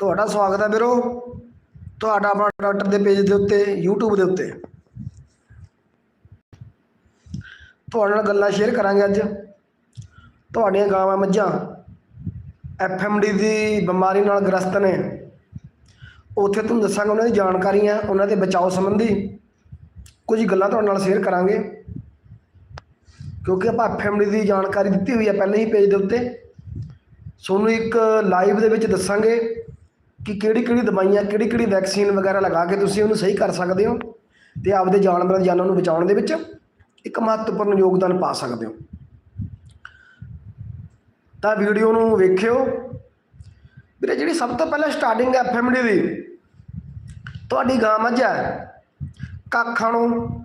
ਤੁਹਾਡਾ ਸਵਾਗਤ ਹੈ ਵੀਰੋ। ਤੁਹਾਡਾ ਆਪਣਾ ਡਾਕਟਰ ਦੇ ਪੇਜ ਦੇ ਉੱਤੇ, YouTube ਦੇ ਉੱਤੇ। ਤੁਹਾਡੇ ਨਾਲ ਗੱਲਾਂ ਸ਼ੇਅਰ ਕਰਾਂਗੇ ਅੱਜ। ਤੁਹਾਡੀਆਂ ਗਾਵਾਂ ਮੱਝਾਂ ਐਫਐਮਡੀ ਦੀ ਬਿਮਾਰੀ ਨਾਲ ਗ੍ਰਸਤ ਨੇ। ਉੱਥੇ ਤੁਹਾਨੂੰ ਦੱਸਾਂਗਾ ਉਹਨਾਂ ਦੀ ਜਾਣਕਾਰੀਆਂ ਉਹਨਾਂ ਦੇ ਬਚਾਓ ਸੰਬੰਧੀ। ਕੁਝ ਗੱਲਾਂ ਤੁਹਾਡੇ ਨਾਲ ਸ਼ੇਅਰ ਕਰਾਂਗੇ। ਕਿਉਂਕਿ ਆਪਾਂ ਐਫਐਮਡੀ ਦੀ ਜਾਣਕਾਰੀ ਦਿੱਤੀ ਹੋਈ ਹੈ ਪਹਿਲੇ ਹੀ ਪੇਜ ਦੇ ਉੱਤੇ। ਸੋਨੂੰ ਇੱਕ ਲਾਈਵ ਦੇ ਵਿੱਚ ਦੱਸਾਂਗੇ। ਕਿ ਕਿਹੜੀ ਕਿਹੜੀ ਦਵਾਈਆਂ, ਕਿਹੜੀ ਕਿਹੜੀ ਵੈਕਸੀਨ ਵਗੈਰਾ ਲਗਾ ਕੇ ਤੁਸੀਂ ਉਹਨੂੰ ਸਹੀ ਕਰ ਸਕਦੇ ਹੋ ਤੇ ਆਪਦੇ ਜਾਨਵਰਾਂ ਦੀ ਜਾਨਾਂ ਨੂੰ ਬਚਾਉਣ ਦੇ ਵਿੱਚ ਇੱਕ ਮਹੱਤਵਪੂਰਨ ਯੋਗਦਾਨ ਪਾ ਸਕਦੇ ਹੋ। ਤਾਂ ਵੀਡੀਓ ਨੂੰ ਵੇਖਿਓ। ਵੀਰੇ, ਜਿਹੜੀ ਸਭ ਤੋਂ ਪਹਿਲਾਂ ਸਟਾਰਟਿੰਗ ਹੈ ਐਫਐਮਡੀ ਦੀ, ਤੁਹਾਡੀ ਗਾਂ ਮੱਝ ਹੈ। ਕੱਖ ਨੂੰ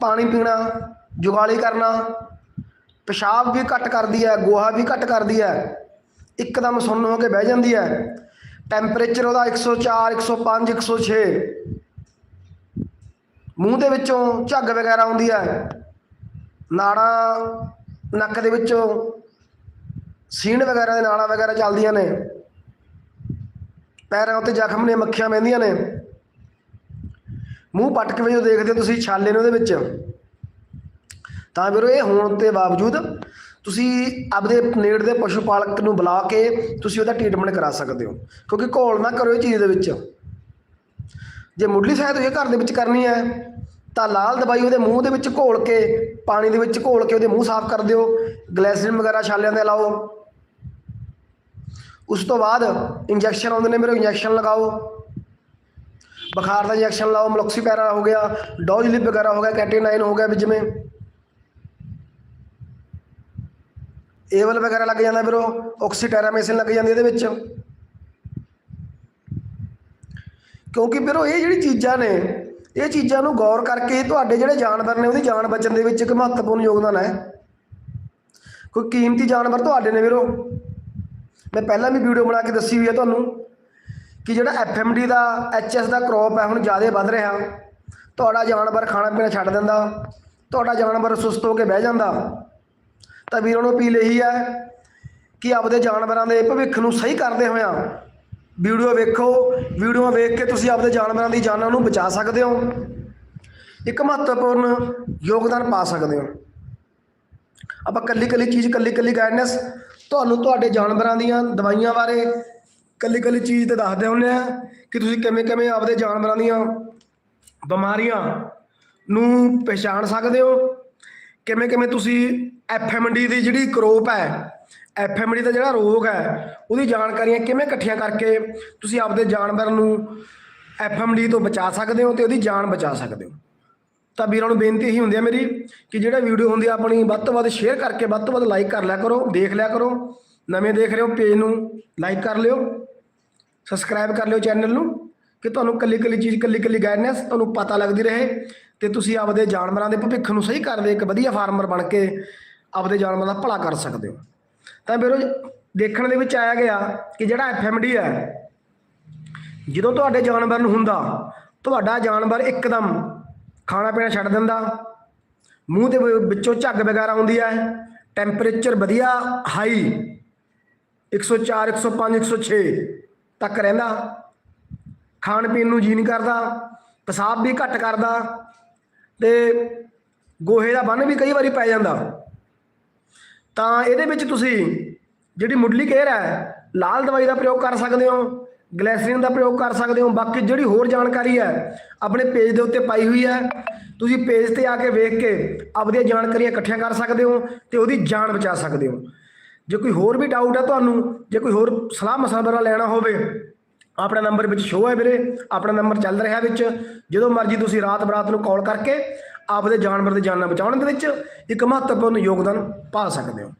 ਪਾਣੀ ਪੀਣਾ, ਜੁਗਾਲੀ ਕਰਨਾ, ਪਿਸ਼ਾਬ ਵੀ ਘੱਟ ਕਰਦੀ ਹੈ, ਗੋਹਾ ਵੀ ਘੱਟ ਕਰਦੀ ਹੈ, ਇੱਕਦਮ ਸੁੰਨ ਹੋ ਕੇ ਬਹਿ ਜਾਂਦੀ ਹੈ। ਟੈਂਪਰੇਚਰ ਉਹਦਾ 104 105 106 ਮੂੰਹ ਦੇ ਵਿੱਚੋਂ ਝੱਗ ਵਗੈਰਾ ਆਉਂਦੀ ਹੈ। ਨਾੜਾਂ, ਨੱਕ ਦੇ ਵਿੱਚੋਂ ਸੀਣ ਵਗੈਰਾ ਦੇ ਨਾੜਾਂ ਵਗੈਰਾ ਚੱਲਦੀਆਂ ਨੇ। ਪੈਰਾਂ ਉੱਤੇ ਜ਼ਖਮ ਨੇ, ਮੱਖੀਆਂ ਬਹਿੰਦੀਆਂ ਨੇ। ਮੂੰਹ ਪਟਕ ਕੇ ਜਦੋਂ ਦੇਖਦੇ ਹੋ ਤੁਸੀਂ ਛਾਲੇ ਨੇ ਉਹਦੇ ਵਿੱਚ। ਤਾਂ ਵੀਰੋ, ਇਹ ਹੋਣ ਦੇ ਬਾਵਜੂਦ ਤੁਸੀਂ ਆਪਦੇ ਨੇੜ ਦੇ ਪਸ਼ੂ ਪਾਲਕ ਨੂੰ ਬੁਲਾ ਕੇ ਤੁਸੀਂ ਉਹਦਾ ਟ੍ਰੀਟਮੈਂਟ ਕਰਾ ਸਕਦੇ ਹੋ। ਕਿਉਂਕਿ ਘੋਲ ਨਾ ਕਰੋ ਇਹ ਚੀਜ਼ ਦੇ ਵਿੱਚ। ਜੇ ਮੁੱਢਲੀ ਸਹਾਇਤਾ ਤੁਸੀਂ ਘਰ ਦੇ ਵਿੱਚ ਕਰਨੀ ਹੈ, ਤਾਂ ਲਾਲ ਦਵਾਈ ਉਹਦੇ ਮੂੰਹ ਦੇ ਵਿੱਚ ਘੋਲ ਕੇ, ਪਾਣੀ ਦੇ ਵਿੱਚ ਘੋਲ ਕੇ ਉਹਦੇ ਮੂੰਹ ਸਾਫ਼ ਕਰ ਦਿਓ। ਗਲੈਸਰੀਨ ਵਗੈਰਾ ਛਾਲਿਆਂ ਦੇ ਲਾਓ। ਉਸ ਤੋਂ ਬਾਅਦ ਇੰਜੈਕਸ਼ਨ ਆਉਂਦੇ ਨੇ, ਮੇਰੇ ਇੰਜੈਕਸ਼ਨ ਲਗਾਓ। ਬੁਖਾਰ ਦਾ ਇੰਜੈਕਸ਼ਨ ਲਾਓ, ਮਲੋਕਸੀਪੈਰਾ ਹੋ ਗਿਆ ਡੋਜ਼ਲਿਪ ਵਗੈਰਾ ਹੋ ਗਿਆ, ਕੈਟੇਨਾਈਨ ਹੋ ਗਿਆ ਵੀ ਜਿਵੇਂ। ਏਵਲ ਵਗੈਰਾ ਲੱਗ ਜਾਂਦਾ ਵੀਰੋ ਆਕਸੀਟੈਰਾਮੈਸਿਨ ਲੱਗ ਜਾਂਦੀ ਇਹਦੇ ਵਿੱਚ। ਕਿਉਂਕਿ ਵੀਰੋ ਇਹ ਜਿਹੜੀ ਚੀਜ਼ਾਂ ਨੇ, ਇਹ ਚੀਜ਼ਾਂ ਨੂੰ ਗੌਰ ਕਰਕੇ ਤੁਹਾਡੇ ਜਿਹੜੇ ਜਾਨਵਰ ਨੇ ਉਹਦੀ ਜਾਨ ਬਚਣ ਦੇ ਵਿੱਚ ਇੱਕ ਮਹੱਤਵਪੂਰਨ ਯੋਗਦਾਨ ਹੈ। ਕੋਈ ਕੀਮਤੀ ਜਾਨਵਰ ਤੁਹਾਡੇ ਨੇ ਵੀਰੋ। ਮੈਂ ਪਹਿਲਾਂ ਵੀ ਵੀਡੀਓ ਬਣਾ ਕੇ ਦੱਸੀ ਹੋਈ ਹੈ ਤੁਹਾਨੂੰ ਕਿ ਜਿਹੜਾ ਐਫਐਮਡੀ ਦਾ ਐਚਐਸ ਦਾ ਕ੍ਰੌਪ ਹੈ, ਹੁਣ ਜ਼ਿਆਦਾ ਵੱਧ ਰਿਹਾ। ਤੁਹਾਡਾ ਜਾਨਵਰ ਖਾਣਾ ਪੀਣਾ ਛੱਡ ਦਿੰਦਾ। ਤੁਹਾਡਾ ਜਾਨਵਰ ਸੁਸਤ ਹੋ ਕੇ ਬਹਿ ਜਾਂਦਾ। ਤਾਂ ਵੀਰਾਂ ਨੂੰ ਅਪੀਲ ਇਹੀ ਹੈ ਕਿ ਆਪਦੇ ਜਾਨਵਰਾਂ ਦੇ ਭਵਿੱਖ ਨੂੰ ਸਹੀ ਕਰਦੇ ਹੋਇਆਂ ਵੀਡੀਓ ਵੇਖੋ, ਵੀਡੀਓ ਵੇਖ ਕੇ ਤੁਸੀਂ ਆਪਦੇ ਜਾਨਵਰਾਂ ਦੀ ਜਾਨਾਂ ਨੂੰ ਬਚਾ ਸਕਦੇ ਹੋ। ਇੱਕ ਮਹੱਤਵਪੂਰਨ ਯੋਗਦਾਨ ਪਾ ਸਕਦੇ ਹੋ। ਆਪਾਂ ਕੱਲੀ ਕੱਲੀ ਚੀਜ਼ ਕੱਲੀ ਕੱਲੀ ਗਾਈਡਨੈਸ ਤੁਹਾਨੂੰ ਤੁਹਾਡੇ ਜਾਨਵਰਾਂ ਦੀਆਂ ਦਵਾਈਆਂ ਬਾਰੇ ਕੱਲੀ ਕੱਲੀ ਚੀਜ਼ ਤੇ ਦੱਸਦੇ ਹੁੰਦੇ ਆ ਕਿ ਤੁਸੀਂ ਕਿਵੇਂ ਕਿਵੇਂ ਆਪਦੇ ਜਾਨਵਰਾਂ ਦੀਆਂ ਬਿਮਾਰੀਆਂ ਨੂੰ ਪਛਾਣ ਸਕਦੇ ਹੋ। ਕਿਵੇਂ ਕਿਵੇਂ ਤੁਸੀਂ ਐਫਐਮਡੀ ਦੀ ਜਿਹੜੀ ਕਰੋਪ ਹੈ ਐਫਐਮਡੀ ਦਾ ਜਿਹੜਾ ਰੋਗ ਹੈ, ਉਹਦੀ ਜਾਣਕਾਰੀਆਂ ਕਿਵੇਂ ਇਕੱਠੀਆਂ ਕਰਕੇ ਤੁਸੀਂ ਆਪਦੇ ਜਾਨਵਰ ਨੂੰ ਐਫਐਮਡੀ ਤੋਂ ਬਚਾ ਸਕਦੇ ਹੋ ਤੇ ਉਹਦੀ ਜਾਨ ਬਚਾ ਸਕਦੇ ਹੋ? ਤਾਂ ਵੀਰਾਂ ਨੂੰ ਬੇਨਤੀ ਇਹੀ ਹੁੰਦੀ ਹੈ ਮੇਰੀ ਕਿ ਜਿਹੜਾ ਵੀਡੀਓ ਹੁੰਦੀ ਆ, ਆਪਣੀ ਵੱਧ ਤੋਂ ਵੱਧ ਸ਼ੇਅਰ ਕਰਕੇ ਵੱਧ ਤੋਂ ਵੱਧ ਲਾਈਕ ਕਰ ਲਿਆ ਕਰੋ, ਦੇਖ ਲਿਆ ਕਰੋ, ਨਵੇਂ ਦੇਖ ਰਹੇ ਹੋ ਪੇਜ ਨੂੰ ਲਾਈਕ ਕਰ ਲਿਓ ਸਬਸਕ੍ਰਾਈਬ ਕਰ ਲਿਓ ਚੈਨਲ ਨੂੰ, ਕਿ ਤੁਹਾਨੂੰ ਕੱਲੀ ਕੱਲੀ ਚੀਜ਼ ਕੱਲੀ ਕੱਲੀ ਗਾਈਡਨੈਸ ਤੁਹਾਨੂੰ ਪਤਾ ਲੱਗਦੀ ਰਹੇ ਤੇ ਤੁਸੀਂ ਆਪਦੇ ਜਾਨਵਰਾਂ ਦੇ ਭਵਿੱਖ ਨੂੰ ਸਹੀ ਕਰਦੇ, ਇੱਕ ਵਧੀਆ ਫਾਰਮਰ ਬਣ ਕੇ ਆਪਦੇ ਜਾਨਵਰਾਂ ਦਾ ਭਲਾ ਕਰ ਸਕਦੇ ਹੋ। ਤਾਂ ਵੀਰੋ, ਦੇਖਣ ਦੇ ਵਿੱਚ ਆਇਆ ਗਿਆ ਕਿ ਜਿਹੜਾ ਐਫਐਮਡੀ ਹੈ, ਜਦੋਂ ਤੁਹਾਡੇ ਜਾਨਵਰ ਨੂੰ ਹੁੰਦਾ, ਤੁਹਾਡਾ ਜਾਨਵਰ ਇੱਕਦਮ ਖਾਣਾ ਪੀਣਾ ਛੱਡ ਦਿੰਦਾ, ਮੂੰਹ ਦੇ ਵਿੱਚੋਂ ਝੱਗ ਵਗੈਰਾ ਆਉਂਦੀ ਹੈ, ਟੈਂਪਰੇਚਰ ਵਧੀਆ, ਹਾਈ 104 105 106 ਤੱਕ ਰਹਿੰਦਾ, ਖਾਣ ਪੀਣ ਨੂੰ ਜੀ ਨਹੀਂ ਕਰਦਾ ਪਿਸ਼ਾਬ ਵੀ ਘੱਟ ਕਰਦਾ, ਤੇ ਗੋਹੇ ਦਾ ਬੰਨ ਵੀ ਕਈ ਵਾਰੀ ਪੈ ਜਾਂਦਾ। ਤਾਂ ਇਹਦੇ ਵਿੱਚ ਤੁਸੀਂ ਜਿਹੜੀ ਮੁੱਢਲੀ ਕੇਅਰ ਹੈ, ਲਾਲ ਦਵਾਈ ਦਾ ਪ੍ਰਯੋਗ ਕਰ ਸਕਦੇ ਹੋ, ਗਲੈਸਰੀਨ ਦਾ ਪ੍ਰਯੋਗ ਕਰ ਸਕਦੇ ਹੋ, ਬਾਕੀ ਜਿਹੜੀ ਹੋਰ ਜਾਣਕਾਰੀ ਹੈ, ਆਪਣੇ ਪੇਜ ਦੇ ਉੱਤੇ ਪਾਈ ਹੋਈ ਹੈ। ਤੁਸੀਂ ਪੇਜ ਤੇ ਆ ਕੇ ਵੇਖ ਕੇ ਆਪਣੀਆਂ ਜਾਣਕਾਰੀਆਂ ਇਕੱਠੀਆਂ ਕਰ ਸਕਦੇ ਹੋ ਤੇ ਉਹਦੀ ਜਾਨ ਬਚਾ ਸਕਦੇ ਹੋ। ਜੇ ਕੋਈ ਹੋਰ ਵੀ ਡਾਊਟ ਹੈ ਤੁਹਾਨੂੰ, ਜੇ ਕੋਈ ਹੋਰ ਸਲਾਹ ਮਸ਼ਵਰਾ ਲੈਣਾ ਹੋਵੇ ਆਪਣਾ ਨੰਬਰ ਵਿੱਚ ਸ਼ੋਅ ਹੈ ਵੀਰੇ, ਆਪਣਾ ਨੰਬਰ ਚੱਲ ਰਿਹਾ ਵਿੱਚ। ਜਦੋਂ ਮਰਜ਼ੀ ਤੁਸੀਂ ਰਾਤ ਬਰਾਤ ਨੂੰ ਕਾਲ ਕਰਕੇ ਆਪਦੇ ਜਾਨਵਰ ਦੇ ਜਾਨਾਂ ਬਚਾਉਣ ਦੇ ਵਿੱਚ ਇੱਕ ਮਹੱਤਵਪੂਰਨ ਯੋਗਦਾਨ ਪਾ ਸਕਦੇ ਹੋ।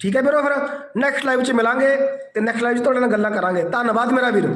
ਠੀਕ ਹੈ ਵੀਰੋ ਫਿਰ ਨੈਕਸਟ ਲਾਈਵ 'ਚ ਮਿਲਾਂਗੇ ਤੇ ਨੈਕਸਟ ਲਾਈਵ 'ਚ ਤੁਹਾਡੇ ਨਾਲ ਗੱਲਾਂ ਕਰਾਂਗੇ। ਧੰਨਵਾਦ ਮੇਰਾ ਵੀਰੋ।